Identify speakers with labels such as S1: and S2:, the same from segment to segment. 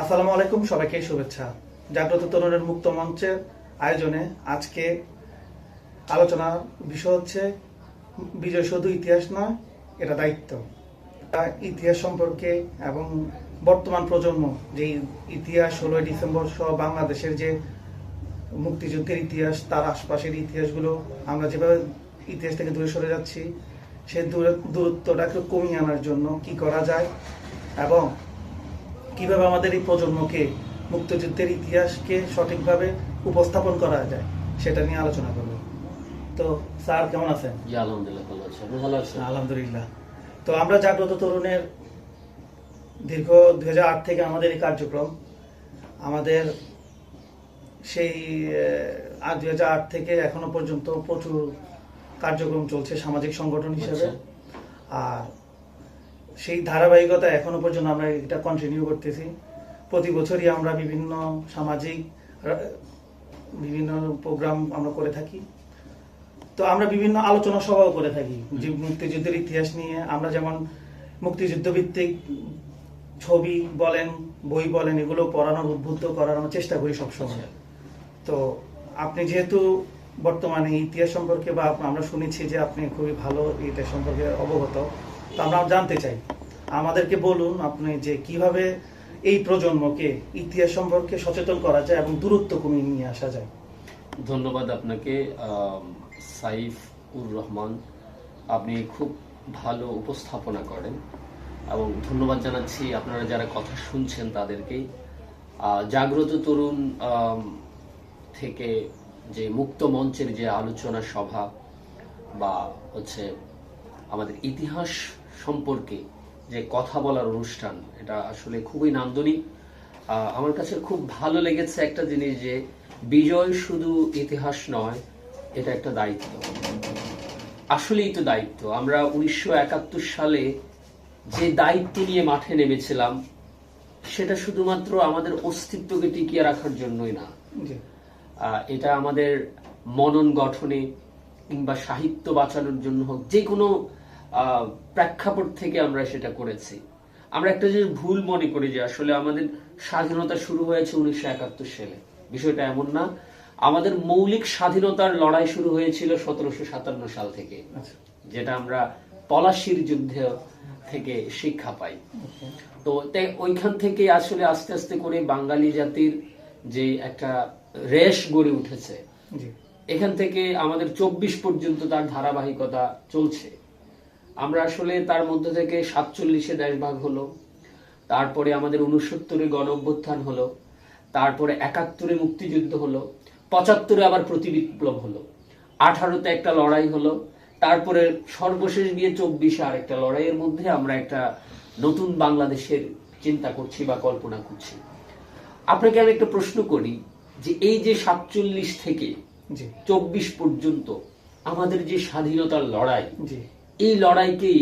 S1: আসসালামু আলাইকুম, সবাইকে শুভেচ্ছা। জাগ্রত তরুণের মুক্ত মঞ্চের আয়োজনে আজকে আলোচনার বিষয় হচ্ছে বিজয় শুধু ইতিহাস নয়, এটা দায়িত্ব। ইতিহাস সম্পর্কে এবং বর্তমান প্রজন্ম, যে ইতিহাস ষোলোই ডিসেম্বর সহ বাংলাদেশের যে মুক্তিযুদ্ধের ইতিহাস, তার আশপাশের ইতিহাসগুলো, আমরা যেভাবে ইতিহাস থেকে দূরে সরে যাচ্ছি, সেই দূরে দূরত্বটা একটু কমিয়ে আনার জন্য কি করা যায় এবং কীভাবে আমাদের এই প্রজন্মকে মুক্তিযুদ্ধের ইতিহাসকে সঠিকভাবে উপস্থাপন করা যায় সেটা নিয়ে আলোচনা করব। তো স্যার কেমন আছেন?
S2: জি আলহামদুলিল্লাহ ভালো আছি। আপনি ভালো আছেন?
S1: আলহামদুলিল্লাহ। তো আমরা জাগ্রত তরুণের দীর্ঘ দুই হাজার আট থেকে আমাদের এই কার্যক্রম আমাদের সেই আহ, দুই থেকে এখনও পর্যন্ত প্রচুর কার্যক্রম চলছে সামাজিক সংগঠন হিসেবে।
S2: আচ্ছা।
S1: আর সেই ধারাবাহিকতা এখনও পর্যন্ত আমরা এটা কন্টিনিউ করতেছি। প্রতি বছরই আমরা বিভিন্ন সামাজিক বিভিন্ন প্রোগ্রাম আমরা করে থাকি। তো আমরা বিভিন্ন আলোচনা সভাও করে থাকি। যে মুক্তিযুদ্ধের ইতিহাস নিয়ে আমরা যেমন মুক্তিযুদ্ধ ভিত্তিক ছবি বলেন বই বলেন এগুলো পড়ানোর উদ্বুদ্ধ করার আমরা চেষ্টা করি সবসময়। তো আপনি যেহেতু বর্তমানে ইতিহাস সম্পর্কে বা আমরা শুনেছি যে আপনি খুবই ভালো এটা সম্পর্কে অবগত তো আমরা জানতে চাই। আমাদেরকে বলুন আপনি যে কীভাবে এই প্রজন্মকে ইতিহাস সম্পর্কে সচেতন করা যায় এবং দূরত্ব কমিয়ে নিয়ে আসা যায়।
S2: ধন্যবাদ আপনাকে সাইফ উর রহমান। আপনি খুব ভালো উপস্থাপনা করেন এবং ধন্যবাদ জানাচ্ছি আপনারা যারা কথা শুনছেন তাদেরকেই আহ, জাগ্রত তরুণ থেকে যে মুক্ত মঞ্চের যে আলোচনা সভা বা হচ্ছে আমাদের ইতিহাস সম্পর্কে যে কথা বলার অনুষ্ঠান এটা আসলে খুবই নান্দনিক। আমার কাছে খুব ভালো লেগেছে একটা জিনিস যে বিজয় শুধু ইতিহাস নয় এটা একটা দায়িত্ব। আসলেই তো দায়িত্ব। আমরা উনিশশো একাত্তর সালে যে দায়িত্ব নিয়ে মাঠে নেমেছিলাম সেটা শুধুমাত্র আমাদের অস্তিত্বকে টিকিয়ে রাখার জন্যই না। এটা আমাদের মনন গঠনে কিংবা সাহিত্য বাঁচানোর জন্য হোক যে কোনো প্রেক্ষাপট থেকে আমরা সেটা করেছি। আমরা একটা জিনিস ভুল মনে করি যে আসলে আমাদের স্বাধীনতা শুরু হয়েছে উনিশশো একাত্তর সালে। বিষয়টা এমন না। আমাদের মৌলিক স্বাধীনতার লড়াই শুরু হয়েছিল সতেরোশো সাতান্ন সাল থেকে
S1: আচ্ছা।
S2: যেটা আমরা পলাশির যুদ্ধ থেকে শিক্ষা পাই। তো তাই ওইখান থেকে আসলে আস্তে আস্তে করে বাঙালি জাতির যে একটা রেশ গড়ে উঠেছে এখান থেকে আমাদের চব্বিশ পর্যন্ত তার ধারাবাহিকতা চলছে। আমরা আসলে তার মধ্যে থেকে সাতচল্লিশে দেশভাগ হলো তারপরে আমাদের উনসত্তরে গণ অভ্যুত্থান হলো তারপরে একাত্তরে মুক্তিযুদ্ধ হলো পঁচাত্তরে আবার প্রতিবিপ্লব হলো আঠারোতে একটা লড়াই হলো তারপরে সর্বশেষ গিয়ে চব্বিশে আর একটা লড়াইয়ের মধ্যে আমরা একটা নতুন বাংলাদেশের চিন্তা করছি বা কল্পনা করছি। আপনাকে আমি একটা প্রশ্ন করি যে এই যে সাতচল্লিশ থেকে চব্বিশ পর্যন্ত আমাদের যে স্বাধীনতার লড়াই এই লড়াইকে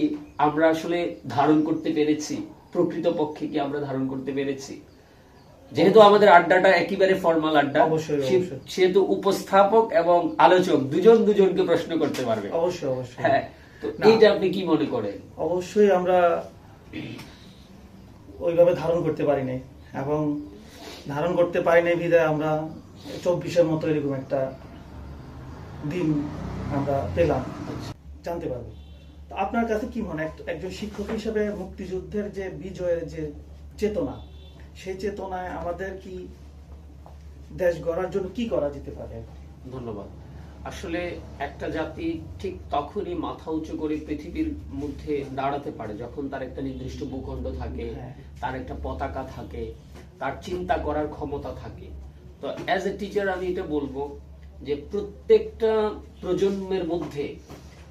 S2: আমরা আসলে ধারণ করতে পেরেছি প্রকৃত পক্ষে কি আমরা ধারণ করতে পেরেছি? যেহেতু আমাদের আড্ডাটা একেবারে ফর্মাল আড্ডা
S1: অবশ্যই,
S2: সেহেতু উপস্থাপক এবং আলোচক দুজন দুজনকে প্রশ্ন করতে পারবে।
S1: অবশ্যই অবশ্যই।
S2: হ্যাঁ তো এইটা আপনি কি মনে করেন?
S1: অবশ্যই আমরা ওইভাবে ধারণ করতে পারি নাই এবং ধারণ করতে পারি নাই বিদায় আমরা চব্বিশের মতো এরকম একটা দিন আমরা পেলাম। জানতে পারব। আপনার কাছে কি মনে হয়? একজন শিক্ষক হিসেবে মুক্তিযুদ্ধের যে বিজয়ের যে চেতনা সেই চেতনায় আমাদের কি দেশ গড়ার জন্য কি করা যেতে পারে?
S2: ধন্যবাদ। আসলে একটা জাতি ঠিক তখনই মাথা উঁচু করে পৃথিবীর মধ্যে দাঁড়াতে পারে যখন তার একটা নির্দিষ্ট ভূখণ্ড থাকে
S1: হ্যাঁ।
S2: তার একটা পতাকা থাকে তার চিন্তা করার ক্ষমতা থাকে। তো অ্যাজ এ টিচার আমি এটা বলব যে প্রত্যেকটা প্রজন্মের মধ্যে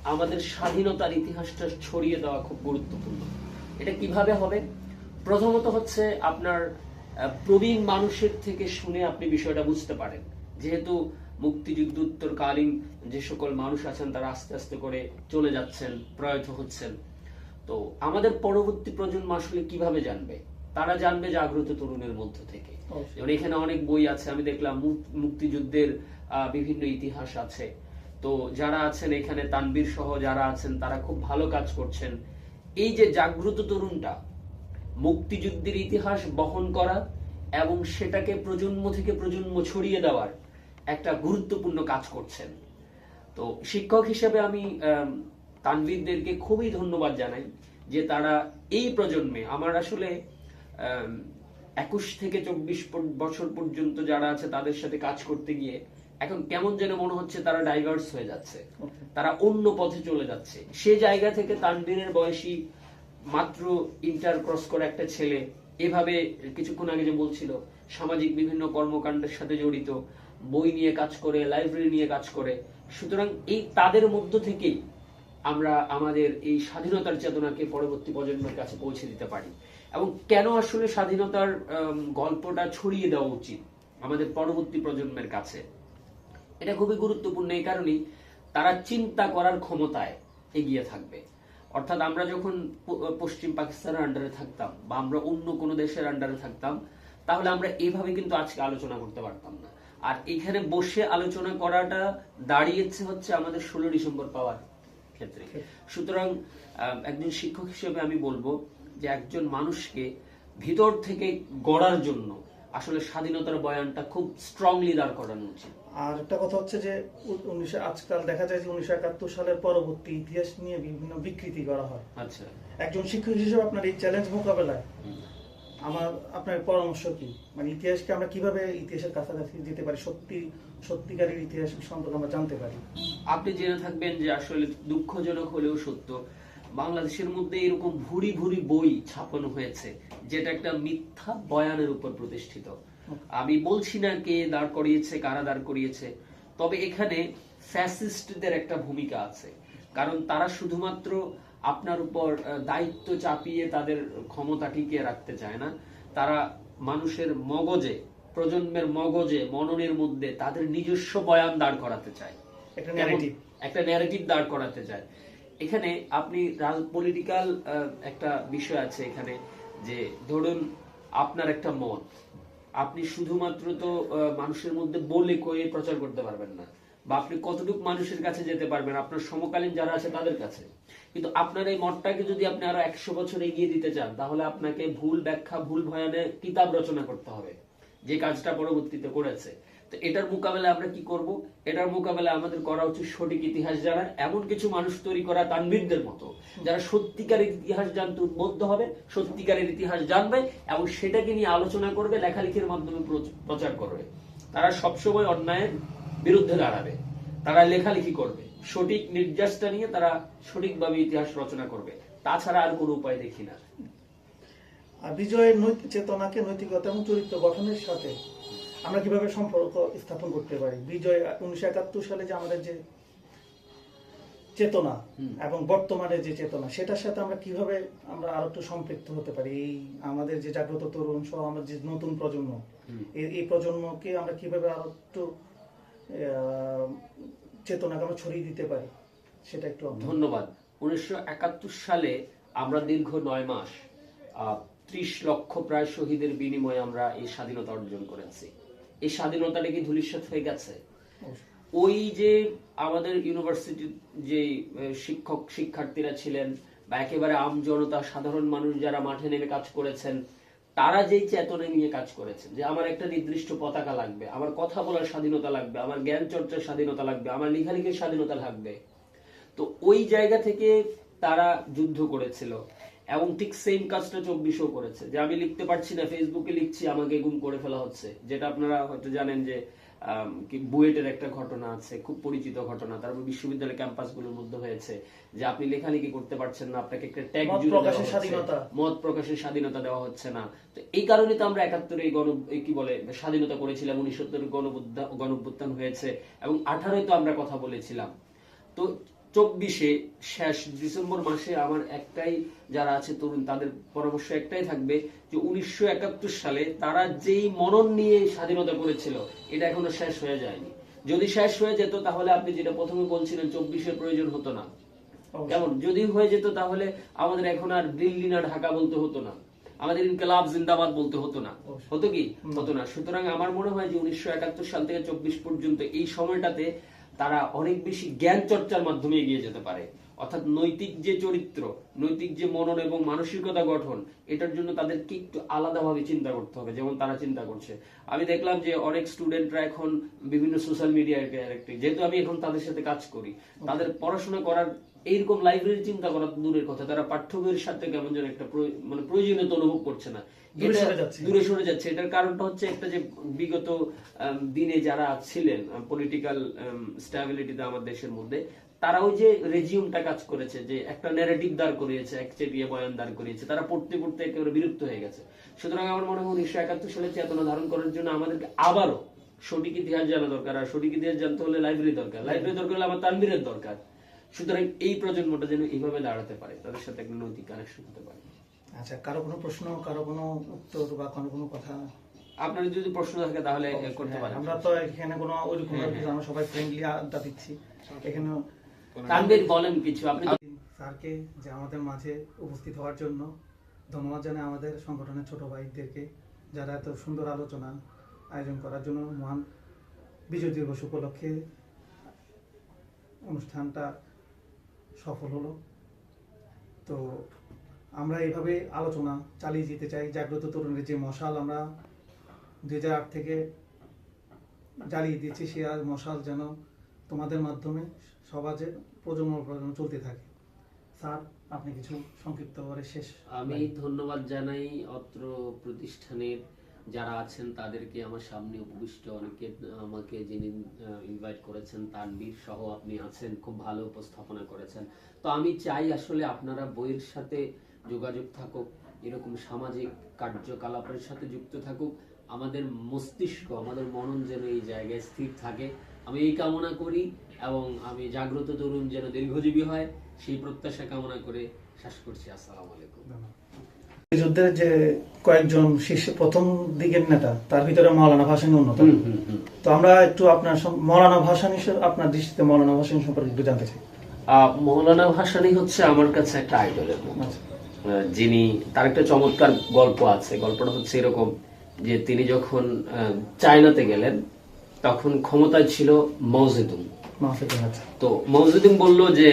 S2: আমাদের স্বাধীনতার ইতিহাসটা ছড়িয়ে দেওয়া খুব গুরুত্বপূর্ণ। এটা কীভাবে হবে? প্রথমত হচ্ছে আপনার প্রবীণ মানুষের থেকে শুনে আপনি বিষয়টা বুঝতে পারেন। যেহেতু মুক্তিযুদ্ধোত্তরকালীন যে সকল মানুষ আছেন তারা আস্তে আস্তে করে চলে যাচ্ছেন প্রয়াত হচ্ছেন। তো আমাদের পরবর্তী প্রজন্ম আসলে কীভাবে জানবে? তারা জানবে জাগ্রত তরুণের মধ্য থেকে। এখানে অনেক বই আছে আমি দেখলাম মুক- মুক্তিযুদ্ধের আহ, বিভিন্ন ইতিহাস আছে। তো যারা আছেন এখানে তানবীর সহ যারা আছেন, তারা খুব ভালো কাজ করছেন। এই যে জাগ্রত তরুণটা, মুক্তিযুদ্ধের ইতিহাস বহন করা এবং সেটাকে প্রজন্ম থেকে প্রজন্ম ছড়িয়ে দেওয়ার একটা গুরুত্বপূর্ণ কাজ করছেন। তো শিক্ষক হিসেবে আমি তানভীরদেরকে খুবই ধন্যবাদ জানাই যে তারা এই প্রজন্মে, আমার আসলে একুশ থেকে চব্বিশ বছর পর্যন্ত যারা আছে তাদের সাথে কাজ করতে গিয়ে এখন কেমন যেন মনে হচ্ছে তারা ডাইভার্স হয়ে যাচ্ছে। তারা অন্য পথে চলে যাচ্ছে। সে জায়গা থেকে তানভীরের বয়সী মাত্র ইন্টার ক্রস করে একটা ছেলে এভাবে কিছুক্ষণ আগে যে বলছিল সামাজিক বিভিন্ন কর্মকাণ্ডের সাথে জড়িত বই নিয়ে কাজ করে লাইব্রেরি নিয়ে কাজ করে। সুতরাং এই তাদের মধ্য থেকেই আমরা আমাদের এই স্বাধীনতার চেতনাকে পরবর্তী প্রজন্মের কাছে পৌঁছে দিতে পারি। এবং কেন আসলে স্বাধীনতার গল্পটা ছড়িয়ে দেওয়া উচিত আমাদের পরবর্তী প্রজন্মের কাছে? এটা খুবই গুরুত্বপূর্ণ এই কারণেই তারা চিন্তা করার ক্ষমতায় এগিয়ে থাকবে। অর্থাৎ আমরা যখন পশ্চিম পাকিস্তানের আন্ডারে থাকতাম বা আমরা অন্য কোনো দেশের আন্ডারে থাকতাম তাহলে আমরা এভাবে কিন্তু আজকে আলোচনা করতে পারতাম না। আর এখানে বসে আলোচনা করাটা দাঁড়িয়েছে হচ্ছে আমাদের ষোলো ডিসেম্বর পাওয়ার ক্ষেত্রে। সুতরাং একজন শিক্ষক হিসেবে আমি বলব যে একজন মানুষকে ভিতর থেকে গড়ার জন্য আসলে স্বাধীনতার বয়ানটা খুব স্ট্রংলি দাঁড় করানো উচিত।
S1: আর একটা কথা হচ্ছে যে উনিশশো আজকাল দেখা যায় যে উনিশশো একাত্তর সালের পরবর্তী ইতিহাস নিয়ে বিভিন্ন বিকৃতি করা হয়।
S2: আচ্ছা।
S1: একজন শিক্ষক হিসেবে আপনার এই চ্যালেঞ্জ মোকাবেলায় আমার আপনার পরামর্শ কি? মানে ইতিহাসকে আমরা কীভাবে ইতিহাসের কাছাকাছি যেতে পারি? সত্যি সত্যিকারের ইতিহাস সম্পর্কে আমরা জানতে পারি।
S2: আপনি জেনে থাকবেন যে আসলে দুঃখজনক হলেও সত্য বাংলাদেশের মধ্যে এরকম ভুরি ভুরি বই ছাপানো হয়েছে যেটা একটা মিথ্যা বয়ানের উপর প্রতিষ্ঠিত। আমি বলছি না কে দাঁড় করিয়েছে কারা দাঁড় করিয়েছে তবে এখানে ফ্যাসিস্টদের একটা ভূমিকা আছে। কারণ তারা শুধুমাত্র আপনার উপর দায়িত্ব চাপিয়ে তাদের ক্ষমতা টিকিয়ে রাখতে চায় না। তারা মানুষের মগজে প্রজন্মের মগজে মননের মধ্যে তাদের নিজস্ব বয়ান দাঁড় করাতে চায়।
S1: একটা
S2: যেমন
S1: ন্যারেটিভ
S2: একটা ন্যারেটিভ দাঁড় করাতে চায়। এখানে আপনি পলিটিক্যাল একটা বিষয় আছে এখানে যে ধরুন আপনার একটা মত আপনি শুধুমাত্র তো মানুষের মধ্যে বলে কয়ে প্রচার করতে পারবেন না। বা আপনি কতটুকু মানুষের কাছে যেতে পারবেন, আপনার সমকালীন যারা আছে তাদের কাছে। কিন্তু আপনার এই মতটাকে যদি আপনি আরও একশো বছর এগিয়ে দিতে চান, তাহলে আপনাকে ভুল ব্যাখ্যা, ভুল ভয়ানে কিতাব রচনা করতে হবে। যে কাজটা পরবর্তীতে করেছে। তো এটার মোকাবেলায় আমরা কি করব? এটার মোকাবেলায় আমাদের করা উচিত সঠিক ইতিহাস জানা এমন কিছু মানুষ তৈরি করা তানবীরদের মতো, যারা সত্যিকারের ইতিহাস জানতে উদ্বুদ্ধ হবে, সত্যিকারের ইতিহাস জানবে এবং সেটাকে নিয়ে আলোচনা করবে, লেখালেখির মাধ্যমে প্রচার করবে। তারা সবসময় অন্যায়ের বিরুদ্ধে দাঁড়াবে। তারা লেখালেখি করবে। সঠিক নির্যাসটা নিয়ে তারা সঠিকভাবে ইতিহাস রচনা করবে। তাছাড়া আর কোনো উপায় দেখি না।
S1: বিজয়ের নৈতিক চেতনাকে নৈতিকতা এবং চরিত্র গঠনের সাথে আমরা কীভাবে সম্পর্ক স্থাপন করতে পারি? বিজয় উনিশশো একাত্তর সালে যে আমাদের যে চেতনা এবং বর্তমানে যে চেতনা সেটার সাথে আমরা কীভাবে আমরা আরও একটু সম্পৃক্ত হতে পারি? এই আমাদের যে জাগ্রত তরুণ সহ আমাদের যে নতুন প্রজন্ম এই- প্রজন্মকে আমরা কীভাবে আরও একটু চেতনাকে আমরা ছড়িয়ে দিতে পারি সেটা একটু
S2: ধন্যবাদ। উনিশশো একাত্তর সালে আমরা দীর্ঘ নয় মাস ত্রিশ লক্ষ প্রায় শহীদের বিনিময়ে আমরা এই স্বাধীনতা অর্জন করেছি। এই স্বাধীনতাটা কি ধূলিসাৎ হয়ে গেছে? ওই যে আমাদের ইউনিভার্সিটির যে শিক্ষক শিক্ষার্থীরা ছিলেন বা একেবারে আম জনতা সাধারণ মানুষ যারা মাঠে নেমে কাজ করেছেন তারা যেই চেতনা নিয়ে কাজ করেছেন যে আমার একটা নির্দিষ্ট পতাকা লাগবে আমার কথা বলার স্বাধীনতা লাগবে আমার জ্ঞান চর্চার স্বাধীনতা লাগবে আমার লেখালেখির স্বাধীনতা লাগবে তো ওই জায়গা থেকে তারা যুদ্ধ করেছিল। এবং ঠিক সেম কাজটা চব্বিশও করেছে। যে আমি লিখতে পারছি না ফেসবুকে লিখছি আমাকে গুম করে ফেলা হচ্ছে। যেটা আপনারা হয়তো জানেন যে বুয়েটের একটা ঘটনা আছে খুব পরিচিত ঘটনা। তারপর বিশ্ববিদ্যালয় ক্যাম্পাসগুলোর মধ্যে হয়েছে যে আপনি লেখালেখি করতে পারছেন না আপনাকে একটা ট্যাগ
S1: মত প্রকাশের স্বাধীনতা।
S2: মত প্রকাশের স্বাধীনতা দেওয়া হচ্ছে না। তো এই কারণে তো আমরা একাত্তরে এই গণ কি বলে স্বাধীনতা করেছিলাম উনিশত্তর গণভ্যুত্থান হয়েছে এবং আঠারোয় তো আমরা কথা বলেছিলাম। তো চব্বিশে শেষ ডিসেম্বর মাসে আমার একটাই যারা আছে তরুণ তাদের পরামর্শ একটাই থাকবে যে উনিশশো একাত্তর সালে তারা যেই মনন নিয়ে স্বাধীনতা করেছিল এটা এখনও শেষ হয়ে যায়নি। যদি শেষ হয়ে যেত তাহলে আপনি যেটা প্রথমে বলছিলেন চব্বিশের প্রয়োজন হতো না। কেমন? যদি হয়ে যেত তাহলে আমাদের এখন আর দিল্লি না ঢাকা বলতে হতো না। আমাদের ইনকালাব জিন্দাবাদ বলতে হতো না। হতো কি? হতো না। সুতরাং আমার মনে হয় যে উনিশশো একাত্তর সাল থেকে চব্বিশ পর্যন্ত এই সময়টাতে তারা অনেক বেশি জ্ঞান চর্চার মাধ্যমে এগিয়ে যেতে পারে। অর্থাৎ নৈতিক যে চরিত্র, নৈতিক যে মনন এবং মানসিকতা গঠন, এটার জন্য তাদেরকে একটু আলাদাভাবে চিন্তা করতে হবে, যেমন তারা চিন্তা করছে। আমি দেখলাম যে অনেক স্টুডেন্টরা এখন বিভিন্ন সোশ্যাল মিডিয়ায় যেহেতু আমি এখন তাদের সাথে কাজ করি, তাদের পড়াশোনা করার এইরকম লাইব্রেরি চিন্তা করা দূরের কথা। তারা পাঠ্য বইয়ের সাথে কেমন যেন একটা মানে প্রয়োজনীয়তা অনুভব করছে না।
S1: দূরে সরে যাচ্ছে।
S2: এটার কারণটা হচ্ছে একটা যে বিগত দিনে যারা ছিলেন পলিটিক্যাল স্ট্যাবিলিটিতে আমার দেশের মধ্যে তারা ওই যে রেজিউমটা কাজ করেছে যে একটা ন্যারেটিভ দাঁড় করিয়েছে এক চেপিয়ে বয়ান দাঁড় করিয়েছে তারা পড়তে পড়তে একেবারে বিরক্ত হয়ে গেছে। সুতরাং আমার মনে হয় উনিশশো একাত্তর সালে চেতনা ধারণ করার জন্য আমাদেরকে আবারও সঠিক ইতিহাস জানা দরকার আর সঠিক ইতিহাস জানতে হলে লাইব্রেরি দরকার। লাইব্রেরি দরকার হলে আমার তানবীরের দরকার। সুতরাং এই প্রজন্মটা যেন এইভাবে দাঁড়াতে পারে তাদের সাথে একটা নৈতিক কানেকশন হতে পারে।
S1: আচ্ছা কারও কোনো প্রশ্ন কারও কোনো উত্তর বা কোনো কোনো কথা?
S2: আপনার যদি প্রশ্ন থাকে তাহলে করতে
S1: হ্যাঁ,
S2: পারেন।
S1: আমরা তো এখানে কোনো ওইরকম আমরা সবাই ফ্রেন্ডলি আড্ডা দিচ্ছি। এখানে
S2: তানবীর বলেন কিছু আপনি
S1: স্যারকে যে আমাদের মাঝে উপস্থিত হওয়ার জন্য ধন্যবাদ জানাই আমাদের সংগঠনের ছোট ভাইদেরকে যারা এত সুন্দর আলোচনা আয়োজন করার জন্য মহান বিজয় দিবস উপলক্ষে অনুষ্ঠানটা সফল হলো। তো আমরা এইভাবে আলোচনা চালিয়ে যেতে চাই। জাগ্রত তরুণের যে মশাল আমরা দুই থেকে জ্বালিয়ে দিচ্ছি সে আর মশাল যেন তোমাদের মাধ্যমে সমাজে প্রজন্ম প্রজন্ম চলতে থাকে। স্যার আপনি কিছু সংক্ষিপ্ত করে শেষ
S2: আমি ধন্যবাদ জানাই অত্র প্রতিষ্ঠানের যারা আছেন তাদেরকে আমার সামনে উপবিষ্ট অনেকে, আমাকে যিনি ইনভাইট করেছেন তানবীর সহ আপনি আছেন, খুব ভালো উপস্থাপনা করেছেন। তো আমি চাই আসলে আপনারা বইয়ের সাথে যোগাযোগ থাকুক, এরকম সামাজিক কার্যকলাপের সাথে যুক্ত থাকুক। আমাদের মস্তিষ্ক, আমাদের মনন যেন এই জায়গায় স্থির থাকে। আমি এই কামনা করি এবং আমি জাগ্রত তরুণ যেন দীর্ঘজীবী হয়, সেই প্রত্যাশা কামনা করে শেষ করছি। আসসালামু আলাইকুম।
S1: যুদ্ধের যে কয়েকজন শীর্ষ প্রথম দিকের নেতা তার ভিতরে মৌলানা ভাসানী অন্যতম। তো আমরা একটু আপনার মৌলানা ভাসানী আপনার দৃষ্টিতে মৌলানা ভাসানী সম্পর্কে একটু জানতে চাই।
S2: মৌলানা ভাসানী হচ্ছে আমার কাছে একটা আইডলের মতো।
S1: আচ্ছা।
S2: যিনি তার একটা চমৎকার গল্প আছে। গল্পটা হচ্ছে এরকম যে তিনি যখন চায়নাতে গেলেন তখন ক্ষমতায় ছিল মৌজেদুং
S1: আচ্ছা।
S2: তো মৌজুদ্দিন বলল যে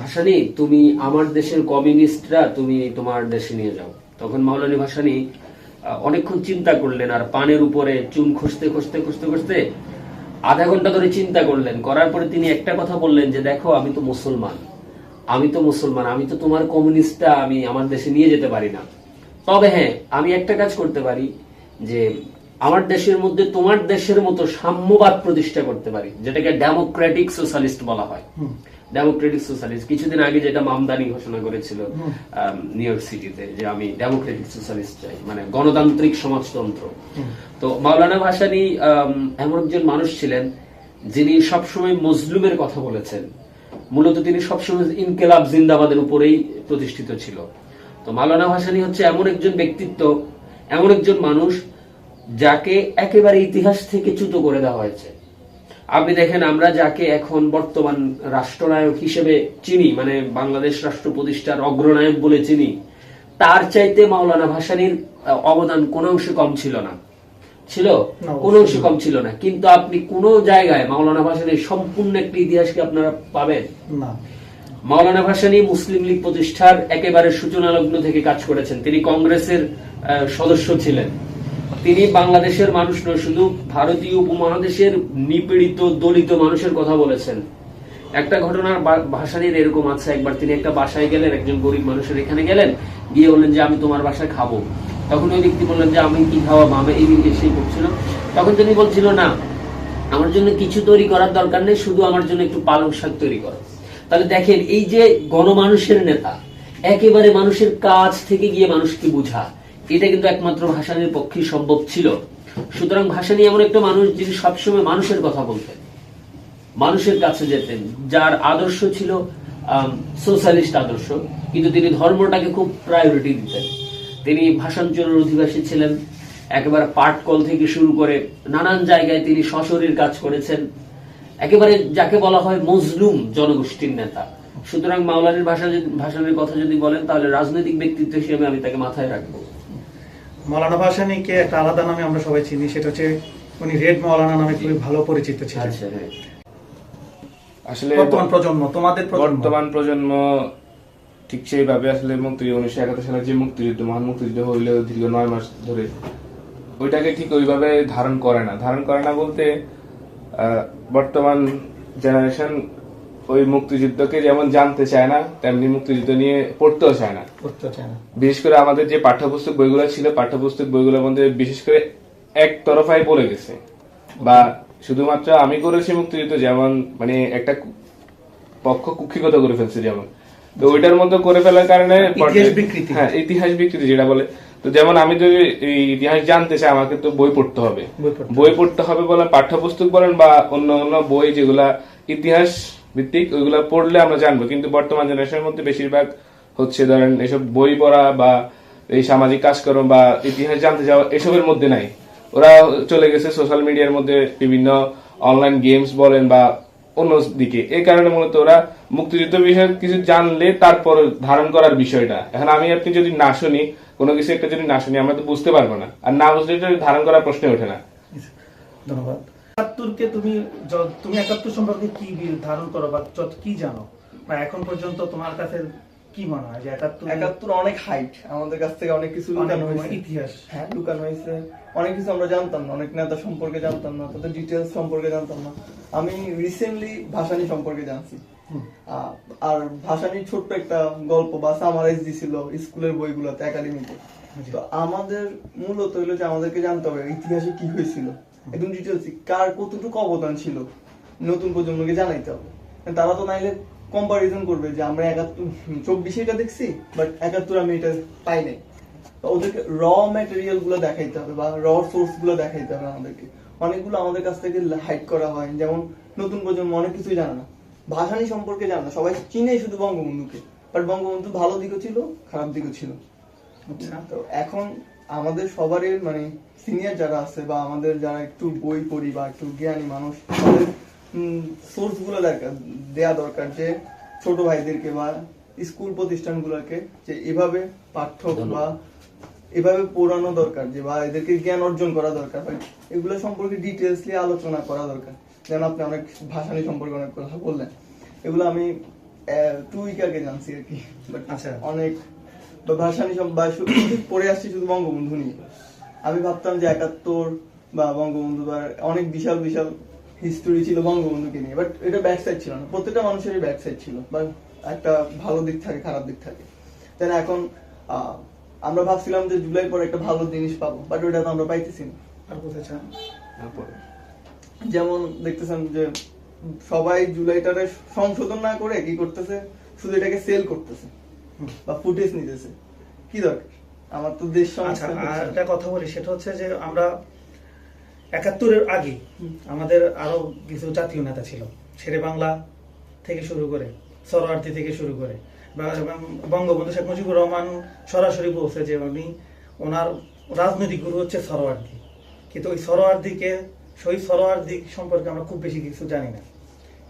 S2: ভাসানী তুমি আমার দেশের কমিউনিস্টরা তুমি তোমার দেশে নিয়ে যাও। তখন মাওলানি ভাসানী অনেকক্ষণ চিন্তা করলেন আর পানের উপরে চুন খসতে খসতে খসতে খসতে আধা ঘণ্টা ধরে চিন্তা করলেন। করার পরে তিনি একটা কথা বললেন যে, দেখো, আমি তো মুসলমান। আমি তো মুসলমান। আমি তো তোমার কমিউনিস্টটা। আমি আমার দেশে নিয়ে যেতে পারি না। তবে হ্যাঁ আমি একটা কাজ করতে পারি যে, আমার দেশের মধ্যে তোমার দেশের মতো সাম্যবাদ প্রতিষ্ঠা করতে পারি, যেটাকে ডেমোক্রেটিক সোশ্যালিস্ট বলা হয়। ডেমোক্রেটিক সোশ্যালিস্ট কিছুদিন আগে যেটা মামদানি ঘোষণা করেছিল নিউ ইয়র্ক সিটিতে যে আমি ডেমোক্রেটিক সোশ্যালিস্ট চাই মানে গণতান্ত্রিক সমাজতন্ত্র। তো মাওলানা ভাসানী এমন একজন মানুষ ছিলেন যিনি সবসময় মজলুমের কথা বলেছেন। মূলত তিনি সবসময় ইনকেলাব জিন্দাবাদের উপরেই প্রতিষ্ঠিত ছিল। তো মাওলানা ভাসানী হচ্ছে এমন একজন ব্যক্তিত্ব এমন একজন মানুষ যাকে একেবারে ইতিহাস থেকে চ্যুত করে দেওয়া হয়েছে। আপনি দেখেন আমরা যাকে এখন বর্তমান রাষ্ট্রনায়ক হিসেবে চিনি মানে বাংলাদেশ রাষ্ট্র প্রতিষ্ঠার অগ্রনায়ক বলে চিনি তার চাইতে মাওলানা ভাসানীর অবদান কোনো অংশে কম ছিল না। ছিল? কোনো অংশে কম ছিল না। কিন্তু আপনি কোন জায়গায় মাওলানা ভাসানীর সম্পূর্ণ একটি ইতিহাস কি আপনারা পাবেন?
S1: না।
S2: মাওলানা ভাসানী মুসলিম লীগ প্রতিষ্ঠার একেবারে সূচনা লগ্ন থেকে কাজ করেছেন। তিনি কংগ্রেসের আহ, সদস্য ছিলেন। তিনি বাংলাদেশের মানুষ নয়, শুধু ভারতীয় উপমহাদেশের নিপীড়িত দলিত মানুষের কথা বলেছেন। একটা ঘটনার বা- ভাসানীর এরকম আছে, একবার তিনি একটা বাসায় গেলেন, একজন গরিব মানুষের এখানে গেলেন, গিয়ে বললেন যে আমি তোমার বাসায় খাব। তখন ওই ব্যক্তি বললেন যে আমি কি খাওয়া মামা এই দিকে সেই করছিল তখন তিনি বলছিল, না, আমার জন্য কিছু তৈরি করার দরকার নেই, শুধু আমার জন্য একটু পালং শাক তৈরি করো। তাহলে দেখেন, এই যে গণমানুষের নেতা, একেবারে মানুষের কাজ থেকে গিয়ে মানুষকে বুঝা এটা কিন্তু একমাত্র ভাসানির পক্ষেই সম্ভব ছিল। সুতরাং ভাসানি এমন একটা মানুষ যিনি সবসময় মানুষের কথা বলতেন, মানুষের কাছে যেতেন, যার আদর্শ ছিল সোশ্যালিস্ট আদর্শ, কিন্তু তিনি ধর্মটাকে খুব প্রায়োরিটি দিতেন। তিনি ভাষাঞ্চলের অধিবাসী ছিলেন, একেবারে পাটকল থেকে শুরু করে নানান জায়গায় তিনি সশরীর কাজ করেছেন, একেবারে যাকে বলা হয় মজলুম জনগোষ্ঠীর নেতা। সুতরাং মাওলানির ভাষা ভাষানের কথা যদি বলেন, তাহলে রাজনৈতিক ব্যক্তিত্ব হিসেবে আমি তাকে মাথায় রাখব।
S1: মৌলানা ভাসানীকে একটা আলাদা নামে আমরা সবাই চিনি সেটা হচ্ছে উনি রেড মৌলানা নামে খুবই ভালো পরিচিত ছিলেন।
S2: আচ্ছা
S3: আসলে
S1: বর্তমান প্রজন্ম তোমাদের
S3: বর্তমান প্রজন্ম ঠিক সেইভাবে আসলে মুক্তিযুদ্ধ উনিশশো একাত্তর সালে যে মুক্তিযুদ্ধ মহান মুক্তিযুদ্ধ হইল দীর্ঘ নয় মাস ধরে ওইটাকে ঠিক ওইভাবে ধারণ করে না। ধারণ করে না বলতে বর্তমান জেনারেশন ওই মুক্তিযুদ্ধকে যেমন জানতে চায় না তেমনি মুক্তিযুদ্ধ নিয়ে পড়তেও চায় না। বিশেষ করে আমাদের যে পাঠ্যপুস্তক বইগুলো ছিল পাঠ্যপুস্তক বইগুলোর মধ্যে বিশেষ করে এক তরফাই বলে গেছে। বা শুধুমাত্র আমি করেছি মুক্তিযুদ্ধ যেমন মানে একটা পক্ষ কুক্ষিগত করে ফেলছে যেমন। তো ওইটার মধ্যে করে ফেলার কারণে
S1: ইতিহাস বিকৃতি।
S3: হ্যাঁ ইতিহাস বিকৃতি যেটা বলে। তো যেমন আমি যদি ইতিহাস জানতে চাই আমাকে তো বই পড়তে হবে।
S1: বই পড়তে
S3: বই পড়তে হবে বলেন পাঠ্যপুস্তক বলেন বা অন্য অন্য বই যেগুলা ইতিহাস ভিত্তিক, ওইগুলা পড়লে আমরা জানব। কিন্তু বর্তমান জেনারেশনের মধ্যে বেশিরভাগ হচ্ছে ধরেন এসব বই পড়া বা এই সামাজিক কাজকর্ম বা ইতিহাস জানতে যাওয়া এসবের মধ্যে নাই। ওরা চলে গেছে সোশ্যাল মিডিয়ার মধ্যে বিভিন্ন অনলাইন গেমস বলেন বা অন্য দিকে। এই কারণে মূলত ওরা মুক্তিযুদ্ধ বিষয়ে কিছু জানলে তারপর ধারণ করার বিষয়টা। এখন আমি আপনি যদি না শুনি, কোনো কিছু একটা যদি না শুনি, আমরা তো বুঝতে পারব না। আর না বুঝলে ধারণ করার প্রশ্ন ওঠে না।
S1: ধন্যবাদ। একাত্তরকে তুমি তুমি একাত্তর সম্পর্কে কি ধারণ করো বা কি জানো? বা এখন পর্যন্ত তোমার কাছে কি মনে হয় যে একাত্তর
S4: একাত্তর অনেক হাইট আমাদের কাছ থেকে অনেক কিছু লুকানো হয়েছে।
S1: ইতিহাস।
S4: হ্যাঁ লুকানো হয়েছে। অনেক কিছু আমরা জানতাম না অনেক নেতা সম্পর্কে জানতাম না তাদের ডিটেলস সম্পর্কে জানতাম না। আমি রিসেন্টলি ভাসানী সম্পর্কে জানছি। আর ভাসানির ছোট্ট একটা গল্প বা সামারাইজ দিছিল স্কুলের বইগুলোতে একাডেমিতে। তো আমাদের মূলত হইল যে আমাদেরকে জানতে হবে ইতিহাসে কি হয়েছিল। একদম ডিটেলস কার কতটুকু অবদান ছিল নতুন প্রজন্মকে জানাইতে হবে। তারা তো নাইলে কম্পারিজন করবে যে আমরা একাত্তর চব্বিশে এটা দেখছি বাট একাত্তর আমি এটা পাই নাই। ওদেরকে র ম্যাটেরিয়ালগুলো দেখাইতে হবে বা র সোর্সগুলো দেখাইতে হবে আমাদেরকে। অনেকগুলো আমাদের কাছ থেকে হাইড করা হয় যেমন নতুন প্রজন্ম অনেক কিছুই জানে না। ভাষানি সম্পর্কে জানে না সবাই চিনে শুধু বঙ্গবন্ধুকে। বাট বঙ্গবন্ধু ভালো দিকও ছিল খারাপ দিকও ছিল।
S1: আচ্ছা।
S4: তো এখন আমাদের সবারই মানে সিনিয়র যারা আছে বা আমাদের যারা একটু বই পড়ি বা একটু জ্ঞানী মানুষ তাদের সোর্সগুলো দরকার দেয়া দরকার যে ছোট ভাইদেরকে বা স্কুল প্রতিষ্ঠানগুলোকে যে এভাবে পাঠ্য বা এভাবে পড়ানো দরকার যে বা এদেরকে জ্ঞান অর্জন করা দরকার। হয় এগুলো সম্পর্কে ডিটেলসলি আলোচনা করা দরকার। যেন আপনি অনেক ভাষানি সম্পর্কে অনেক কথা বললেন। এগুলো আমি টু উইক আগে জানছি আর কি। But
S1: আচ্ছা।
S4: অনেক বা ভাষানি সব বা শুধু পড়ে আসছি শুধু বঙ্গবন্ধু নিয়ে। আমি ভাবতাম যে একাত্তর বা বঙ্গবন্ধু বা অনেক বিশাল বিশাল হিস্টোরি ছিল বঙ্গবন্ধুকে নিয়ে বাট এটা ব্যাক সাইড ছিল না। প্রত্যেকটা মানুষেরই ব্যাক সাইড ছিল বা একটা ভালো দিক থাকে খারাপ দিক থাকে। তাই এখন আহ, আমরা ভাবছিলাম যে জুলাই পরে একটা ভালো জিনিস পাবো বাট ওটা তো আমরা পাইতেছি না।
S1: আর বলতে চান?
S4: যেমন দেখতেছেন যে সবাই জুলাইটারে সংশোধন না করে কি করতেছে? শুধু এটাকে সেল করতেছে। বা ফুটেজ নিতেছে। কি দরকার? আমার তো দেশ
S1: আচ্ছা আর একটা কথা বলি সেটা হচ্ছে যে আমরা একাত্তরের আগে আমাদের আরও কিছু জাতীয় নেতা ছিল শেরে বাংলা থেকে শুরু করে সরোয়ার্দী থেকে শুরু করে বঙ্গবন্ধু শেখ মুজিবুর রহমান সরাসরি বলছে যে উনি ওনার রাজনৈতিক গুরু হচ্ছে সরোয়ার্দী কিন্তু ওই সরোয়ার্দীকে শহীদ সরোয়ার্দী সম্পর্কে আমরা খুব বেশি কিছু জানি না।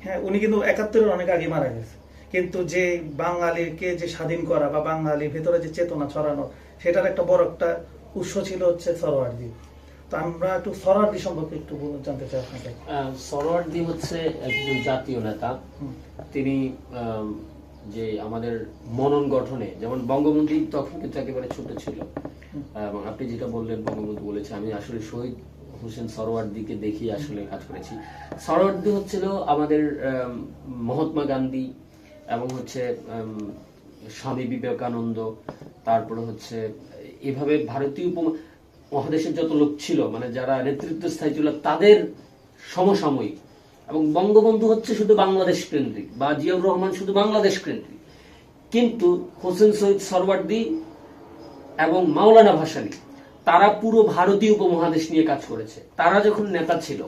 S1: হ্যাঁ উনি কিন্তু একাত্তরের অনেক আগে মারা গেছে। কিন্তু যে বাঙালিকে যে স্বাধীন করা বা বাঙালির ভেতরে যে চেতনা ছড়ানো সেটার একটা বড় একটা উৎস ছিল হচ্ছে সরোয়ার্দী। তো আমরা একটু সরোয়ার্দী সম্পর্কে একটু জানতে চাই আপনাকে
S2: আহ, হচ্ছে একজন জাতীয় নেতা। তিনি যে আমাদের মনন গঠনে যেমন বঙ্গবন্ধু তখন কিন্তু একেবারে ছোট ছিল। এবং আপনি যেটা বললেন বঙ্গবন্ধু বলেছে আমি আসলে শহীদ হোসেন সরোয়ার্দীকে দেখি আসলে কাজ করেছি। সরোয়ার্দী হচ্ছিল আমাদের আম, মহাত্মা গান্ধী এবং হচ্ছে স্বামী বিবেকানন্দ, তারপরে হচ্ছে, এভাবে ভারতীয় মহাদেশের যত লোক ছিল মানে যারা নেতৃত্ব স্থায়ী ছিল, তাদের সমসাময়িক। এবং বঙ্গবন্ধু হচ্ছে শুধু বাংলাদেশ কেন্দ্রিক, বা জিয়াউর রহমান শুধু বাংলাদেশ কেন্দ্রিক। কিন্তু হোসেন শহীদ সরওয়ার্দী এবং মাওলানা ভাসানী, তারা পুরো ভারতীয় উপমহাদেশ নিয়ে কাজ করেছে। তারা যখন নেতা ছিল,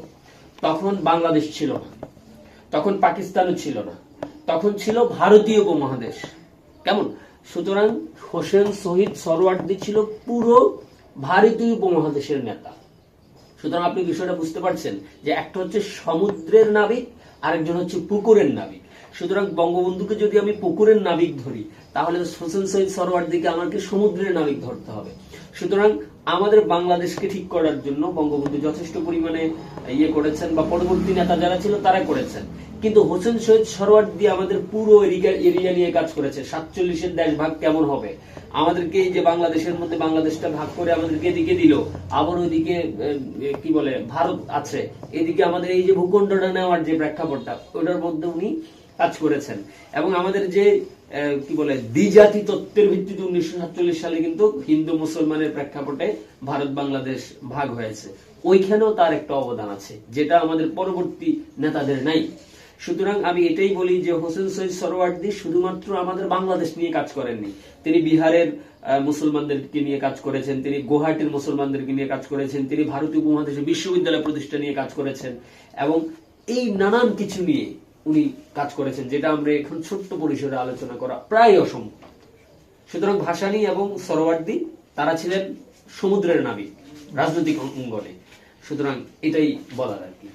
S2: তখন বাংলাদেশ ছিল না। তখন পাকিস্তানও ছিল না। তখন ছিল ভারতীয় উপমহাদেশ। কেমন? সুতরাং হোসেন শহীদ সরওয়ার্দী ছিল পুরো ভারতীয় উপমহাদেশের নেতা। সুতরাং আপনি বিষয়টা বুঝতে পারছেন যে একটা হচ্ছে সমুদ্রের নাবিক, আরেকজন হচ্ছে পুকুরের নাবিক। সুতরাং বঙ্গবন্ধুকে যদি আমি পুকুরের নাবিক ধরি, তাহলে হোসেন সৈয়দ সরওয়ার্দিকে আমাকে সমুদ্রের নাবিক ধরতে হবে। সুতরাং আমাদের বাংলাদেশকে ঠিক করার জন্য বঙ্গবন্ধু যথেষ্ট পরিমাণে ইয়ে করেছেন বা পরবর্তী নেতা যারা ছিল তারা করেছেন। কিন্তু হোসেন শহীদ সরওয়ার্দি আমাদের পুরো এরিয়া এরিয়া নিয়ে কাজ করেছে। সাতচল্লিশের দেশ ভাগ কেমন হবে? আমাদেরকে এই যে বাংলাদেশের মধ্যে বাংলাদেশটা ভাগ করে আমাদেরকে এদিকে দিল, আবার ওইদিকে কি বলে, ভারত আছে। এদিকে আমাদের এই যে ভূখণ্ডটা নেওয়ার যে প্রেক্ষাপটটা, ওটার মধ্যে উনি কাজ করেছেন। এবং আমাদের যে কি বলে দ্বিজাতি তত্ত্বের ভিত্তিতে উনিশশো সাতচল্লিশ সালে কিন্তু হিন্দু মুসলমানের প্রেক্ষাপটে ভারত, বাংলাদেশ ভাগ হয়েছে। ওইখানেও তার একটা অবদান আছে, যেটা আমাদের পরবর্তী নেতাদের নাই। সুতরাং আমি এটাই বলি যে হোসেন সৈয়দ সরওয়ার্দি শুধুমাত্র আমাদের বাংলাদেশ নিয়ে কাজ করেননি। তিনি বিহারের মুসলমানদেরকে নিয়ে কাজ করেছেন, তিনি গুয়াহাটির মুসলমানদেরকে নিয়ে কাজ করেছেন, তিনি ভারতীয় উপমহাদেশে বিশ্ববিদ্যালয় প্রতিষ্ঠা নিয়ে কাজ করেছেন, এবং এই নানান কিছু নিয়ে উনি কাজ করেছেন যেটা আমরা এখন ছোট্ট পরিসরে আলোচনা করা প্রায় অসম্ভব। সুতরাং ভাসানী এবং সরোয়ার্দি তারা ছিলেন সমুদ্রের নাবিক রাজনৈতিক অঙ্গনে। সুতরাং এটাই বলার আর কি।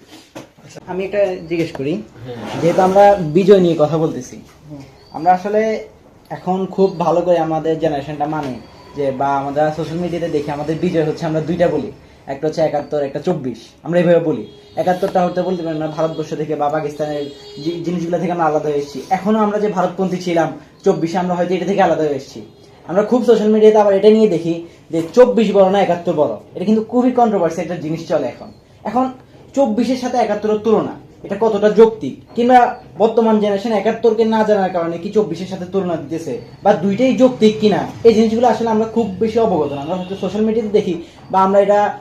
S5: আমি একটা জিজ্ঞেস করি যেহেতু আমরা বিজয় নিয়ে কথা বলতেছি আমরা আসলে এখন খুব ভালো করে আমাদের জেনারেশনটা মানে যে বা আমরা সোশ্যাল মিডিয়াতে দেখি আমাদের বিজয় হচ্ছে আমরা দুইটা বলি। একটা হচ্ছে একাত্তর, একটা চব্বিশ। আমরা এইভাবে বলি। একাত্তরটা হতে বলতে পারি না, ভারতবর্ষ থেকে বা পাকিস্তানের জিনিসগুলো থেকে আমরা আলাদা হয়ে এসেছি। এখনও আমরা যে ভারতপন্থী ছিলাম, চব্বিশে আমরা হয়তো এটা থেকে আলাদা হয়ে এসেছি। আমরা খুব সোশ্যাল মিডিয়াতে আবার এটা নিয়ে দেখি যে চব্বিশ বড় না একাত্তর বড়। এটা কিন্তু খুবই কন্ট্রোভার্সি একটা জিনিস চলে এখন। এখন চব্বিশের সাথে একাত্তরের তুলনা। এটা কতটা যৌক্তিক? কিংবা বর্তমান জেনারেশন একাত্তরকে না জানার কারণে কি চব্বিশের সাথে তুলনা দিতেছে? বা দুইটাই যৌক্তিক কিনা? এই জিনিসগুলো আসলে আমরা খুব বেশি অবগত না। আমরা হয়তো সোশ্যাল মিডিয়াতে দেখি বা আমরা এটা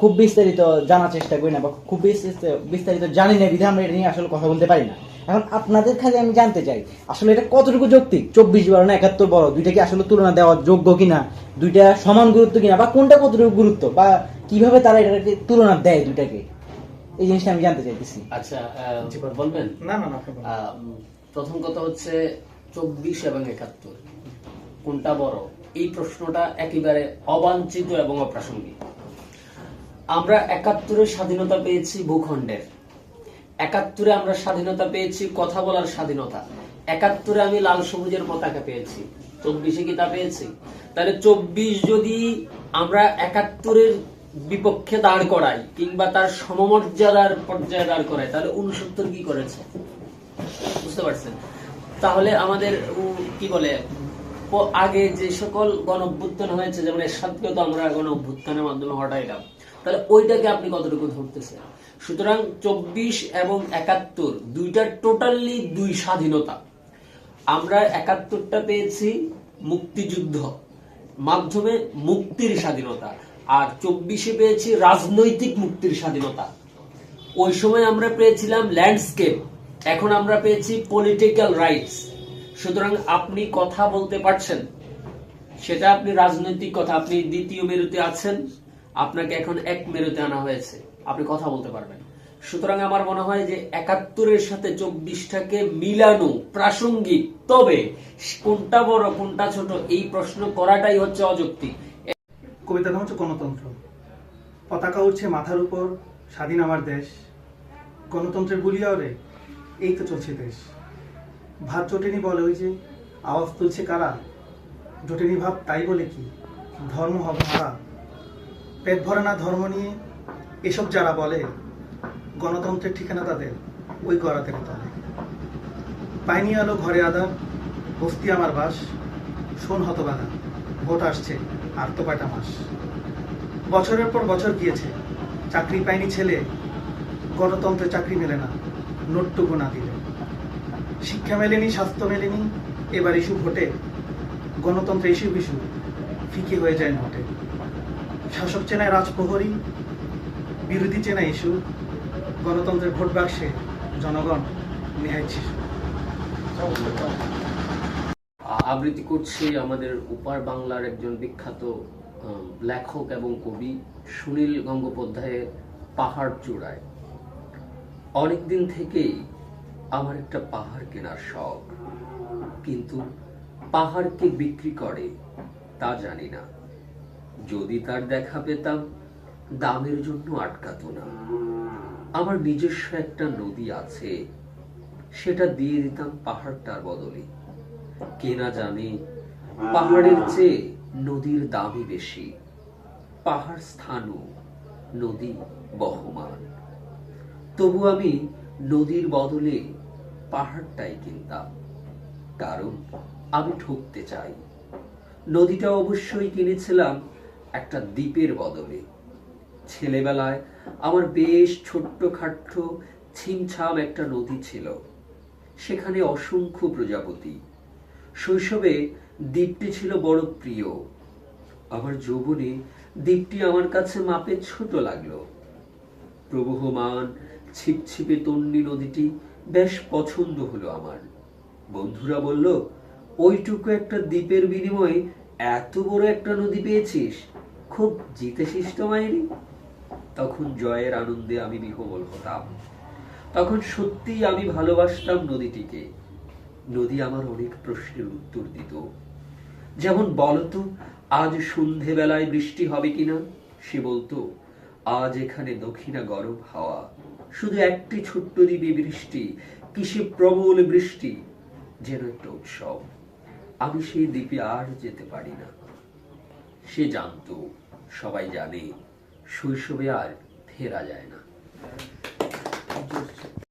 S5: খুব বিস্তারিত জানার চেষ্টা করি না বা খুব বিস্তারিত- জানি না বিধে আমরা এটা নিয়ে আসলে কথা বলতে পারি না। এখন আপনাদের খালি আমি জানতে চাই, আসলে এটা কতটুকু যৌক্তিক? চব্বিশ বড় না একাত্তর বড়? দুইটা কি আসলে তুলনা দেওয়া যোগ্য কিনা? দুইটা সমান গুরুত্ব কিনা? বা কোনটা কতটুকু গুরুত্ব? বা কীভাবে তারা এটাকে তুলনা দেয় দুইটাকে? এই জিনিসটা আমি জানতে চাইতেছি।
S2: আচ্ছা বলবেন?
S1: না না
S2: প্রথম কথা হচ্ছে চব্বিশ এবং একাত্তর। কোনটা বড়? এই প্রশ্নটা একেবারে অবাঞ্ছিত এবং অপ্রাসঙ্গিক। আমরা একাত্তরের স্বাধীনতা পেয়েছি ভূখণ্ডের। একাত্তরে আমরা স্বাধীনতা পেয়েছি কথা বলার স্বাধীনতা। একাত্তরে আমি লাল সবুজের পতাকা পেয়েছি। চব্বিশে কি তা পেয়েছি? তাহলে চব্বিশ যদি আমরা একাত্তরের বিপক্ষে দাঁড় করাই কিংবা তার সমমর্যাদার পর্যায়ে দাঁড় করাই তাহলে উনসত্তর কি করেছে? বুঝতে পারছেন? তাহলে আমাদের কি বলে আগে যে সকল গণ অভ্যুত্থান হয়েছে, যেমন এরশাদকে তো আমরা গণ অভ্যুত্থানের মাধ্যমে হটাইলাম তাহলে ওইটাকে আপনি কতটুকু ধরতেছেন? সুতরাং চব্বিশ এবং একাত্তর দুইটা টোটালি দুই স্বাধীনতা। আমরা একাত্তরটা পেয়েছি মুক্তিযুদ্ধ, মাধ্যমে মুক্তির স্বাধীনতা। আর চব্বিশে পেয়েছি রাজনৈতিক মুক্তির স্বাধীনতা। ওই সময় আমরা পেয়েছিলাম ল্যান্ডস্কেপ, এখন আমরা পেয়েছি পলিটিক্যাল রাইটস। সুতরাং আপনি কথা বলতে পারছেন। সেটা আপনি রাজনৈতিক কথা, আপনি দ্বিতীয় মেরুতে আছেন, আপনাকে এখন এক মেরুতে আনা হয়েছে। আপনি কথা বলতে পারবেন। সুতরাং আমার মনে হয় যে একাত্তরের সাথে চব্বিশটাকে মিলানো প্রাসঙ্গিক। তবে কোনটা বড়, কোনটা ছোট, এই প্রশ্ন করাটাই হচ্ছে অযৌক্তিক।
S1: কবিতার নাম হচ্ছে গণতন্ত্র। পতাকা উঠছে মাথার উপর, স্বাধীন আমার দেশ। গণতন্ত্রের বলিয়াও রে এই তো চলছে দেশ। ভাত জোটেনি বলে ওই যে, আওয়াজ তুলছে কারা? জোটেনি ভাব তাই বলে কি, ধর্ম হবে হারা। পেট ভরে না ধর্ম নিয়ে, এসব যারা বলে, গণতন্ত্রের ঠিকানা তাদের, ওই গড়াতের তলে পাইনি আলো ঘরে আদার, বস্তি আমার বাস, শোন হতবাগা। ভোট আসছে আর তো কয়টা মাস? বছরের পর বছর গিয়েছে, চাকরি পায়নি ছেলে, গণতন্ত্রে চাকরি মেলে না, নোটটুকু না দিলে। শিক্ষা মেলেনি, স্বাস্থ্য মেলেনি, এবার ইস্যু ভোটে, গণতন্ত্রে ইস্যু বিস্যু ফিকে হয়ে যায় নোটে শাসক চেনায় রাজপ্রহরী, বিরোধী চেনায় ইস্যু, গণতন্ত্রের ভোট বাক্সে জনগণ নেহায় শিশু।
S2: আবৃত্তি করছি আমাদের উপার বাংলার একজন বিখ্যাত লেখক এবং কবি সুনীল গঙ্গোপাধ্যায়ের পাহাড় চূড়ায়। অনেকদিন থেকেই আমার একটা পাহাড় কেনার শখ। কিন্তু পাহাড়কে বিক্রি করে তা জানি না। যদি তার দেখা পেতাম, দামের জন্য আটকাতো না। আমার নিজস্ব একটা নদী আছে, সেটা দিয়ে দিতাম পাহাড়টার বদলে। কেনা জানে? পাহাড়ের চেয়ে নদীর দামই বেশি। পাহাড় স্থানও নদী বহমান। তবু আমি নদীর বদলে পাহাড়টাই কিনতাম। কারণ আমি ঠকতে চাই। নদীটা অবশ্যই কিনেছিলাম একটা দ্বীপের বদলে। ছেলেবেলায় আমার বেশ ছোট্ট খাট্ট ছিমছাম একটা নদী ছিল। সেখানে অসংখ্য প্রজাপতি শৈশবে দ্বীপটি ছিল বড় প্রিয়। আমার যৌবনে দ্বীপটি আমার কাছে মাপে ছোট লাগল। প্রবহমান, ছিপছিপে তন্নি নদীটি বেশ পছন্দ হলো আমার। বন্ধুরা বলল, ওইটুকু একটা দ্বীপের বিনিময়ে এত বড় একটা নদী পেয়েছিস, খুব জিতেছিস তো মায়েরি তখন জয়ের আনন্দে আমি বিহবল হতাম। তখন সত্যিই আমি ভালোবাসতাম নদীটিকে। নদী আমার অনেক প্রশ্নের উত্তর দিত। যেমন বলতো আজ সন্ধেবেলায় বৃষ্টি হবে কিনা? সে বলতো, আজ এখানে দক্ষিণা গরম হাওয়া। শুধু একটি ছোট্ট দ্বীপে বৃষ্টি, কিসে প্রবল বৃষ্টি, যেন একটা উৎসব। আমি সেই দ্বীপে আর যেতে পারি না। সে জানতো, সবাই জানে, শৈশবে আর ফেরা যায় না।